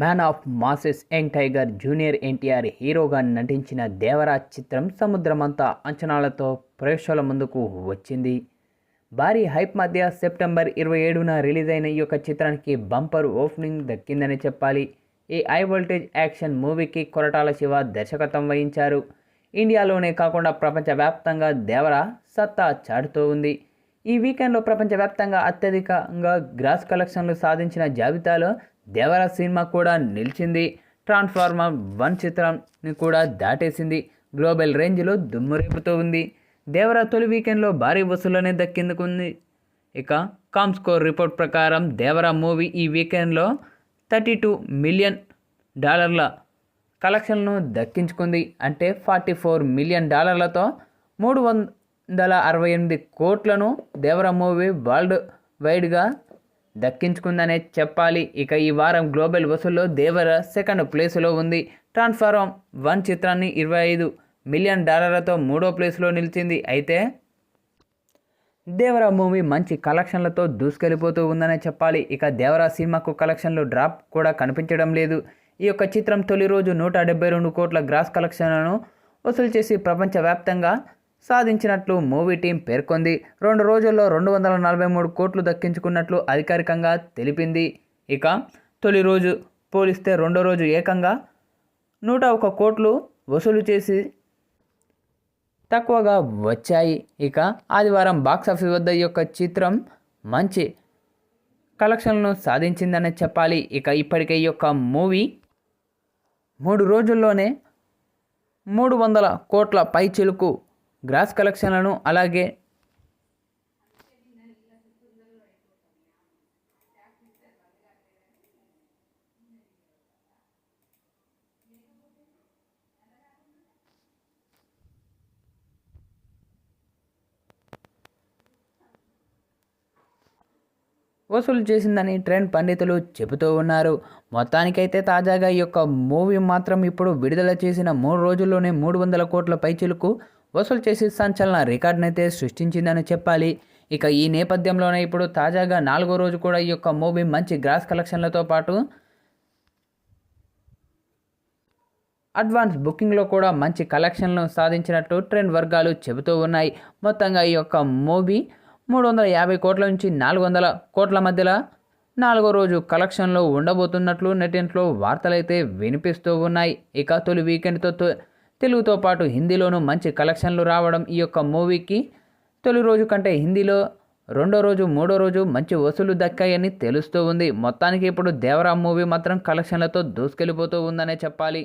Man of masses young tiger junior NTR హీరోగా నటించిన దేవరా చిత్రం సముద్రమంతా అంచనాలతో ప్రేక్షకుల ముందుకు వచ్చింది. భారీ హైప్ మధ్య సెప్టెంబర్ ఇరవై ఏడున రిలీజ్ అయిన ఈ యొక్క చిత్రానికి బంపర్ ఓపెనింగ్ దక్కిందని చెప్పాలి. ఈ హై వోల్టేజ్ యాక్షన్ మూవీకి కొరటాల శివ దర్శకత్వం వహించారు. ఇండియాలోనే కాకుండా ప్రపంచవ్యాప్తంగా దేవరా సత్తా చాటుతూ ఉంది. ఈ వీకెండ్లో ప్రపంచవ్యాప్తంగా అత్యధికంగా గ్రాస్ కలెక్షన్లు సాధించిన జాబితాలో దేవరా సినిమా కూడా నిలిచింది. ట్రాన్స్ఫార్మర్ వన్ చిత్రాన్ని కూడా దాటేసింది. గ్లోబల్ రేంజ్లో దుమ్మురేపుతూ ఉంది. దేవరా తొలి వీకెండ్లో భారీ వసూళ్ళనే దక్కిందుకుంది. ఇక కామ్స్కోర్ రిపోర్ట్ ప్రకారం దేవరా మూవీ ఈ వీకెండ్లో థర్టీ టూ మిలియన్ డాలర్ల కలెక్షన్ను దక్కించుకుంది. అంటే ఫార్టీ ఫోర్ మిలియన్ డాలర్లతో మూడు వంద వందల అరవై ఎనిమిది కోట్లను దేవరా మూవీ వరల్డ్ వైడ్గా దక్కించుకుందనే చెప్పాలి. ఇక ఈ వారం గ్లోబల్ వసూల్లో దేవర సెకండ్ ప్లేసులో ఉంది. ట్రాన్స్ఫార్మ్ వన్ చిత్రాన్ని ఇరవై ఐదు మిలియన్ డాలర్లతో మూడో ప్లేస్లో నిలిచింది. అయితే దేవరా మూవీ మంచి కలెక్షన్లతో దూసుకెళ్ళిపోతూ ఉందనే చెప్పాలి. ఇక దేవరా సినిమాకు కలెక్షన్లు డ్రాప్ కూడా కనిపించడం లేదు. ఈ యొక్క చిత్రం తొలి రోజు నూట డెబ్బై రెండు కోట్ల గ్రాస్ కలెక్షన్లను వసూలు చేసి ప్రపంచవ్యాప్తంగా సాధించినట్లు మూవీ టీం పేర్కొంది. రెండు రోజుల్లో రెండు వందల నలభై మూడు కోట్లు దక్కించుకున్నట్లు అధికారికంగా తెలిపింది. ఇక తొలి రోజు పోలిస్తే రెండో రోజు ఏకంగా నూట ఒక కోట్లు వసూలు చేసి తక్కువగా వచ్చాయి. ఇక ఆదివారం బాక్సాఫీస్ వద్ద ఈ యొక్క చిత్రం మంచి కలెక్షన్లను సాధించిందనే చెప్పాలి. ఇక ఇప్పటికే ఈ యొక్క మూవీ మూడు రోజుల్లోనే మూడు వందల కోట్ల పై చిలుకు గ్రాస్ కలెక్షన్లను అలాగే వసూలు చేసిందని ట్రెండ్ పండితులు చెబుతూ ఉన్నారు. మొత్తానికైతే తాజాగా ఈ యొక్క మూవీ మాత్రం ఇప్పుడు విడుదల చేసిన మూడు రోజుల్లోనే మూడు వందల కోట్ల పైచిలకు వసూలు చేసి సంచలన రికార్డునైతే సృష్టించిందని చెప్పాలి. ఇక ఈ నేపథ్యంలోనే ఇప్పుడు తాజాగా నాలుగో రోజు కూడా ఈ యొక్క మూవీ మంచి గ్రాస్ కలెక్షన్లతో పాటు అడ్వాన్స్ బుకింగ్లో కూడా మంచి కలెక్షన్లను సాధించినట్టు ట్రెండ్ వర్గాలు చెబుతూ ఉన్నాయి. మొత్తంగా ఈ యొక్క మూవీ మూడు వందల యాభై కోట్ల నుంచి నాలుగు వందల కోట్ల మధ్యలో నాలుగో రోజు కలెక్షన్లో ఉండబోతున్నట్లు నెటింట్లో వార్తలైతే వినిపిస్తూ ఉన్నాయి. ఇక తొలి వీకెండ్తో తెలుగుతో పాటు హిందీలోనూ మంచి కలెక్షన్లు రావడం ఈ యొక్క మూవీకి తొలి రోజు కంటే హిందీలో రెండో రోజు మూడో రోజు మంచి వసూలు దక్కాయని తెలుస్తూ ఉంది. మొత్తానికి ఇప్పుడు దేవరా మూవీ మాత్రం కలెక్షన్లతో దూసుకెళ్ళిపోతూ ఉందనే చెప్పాలి.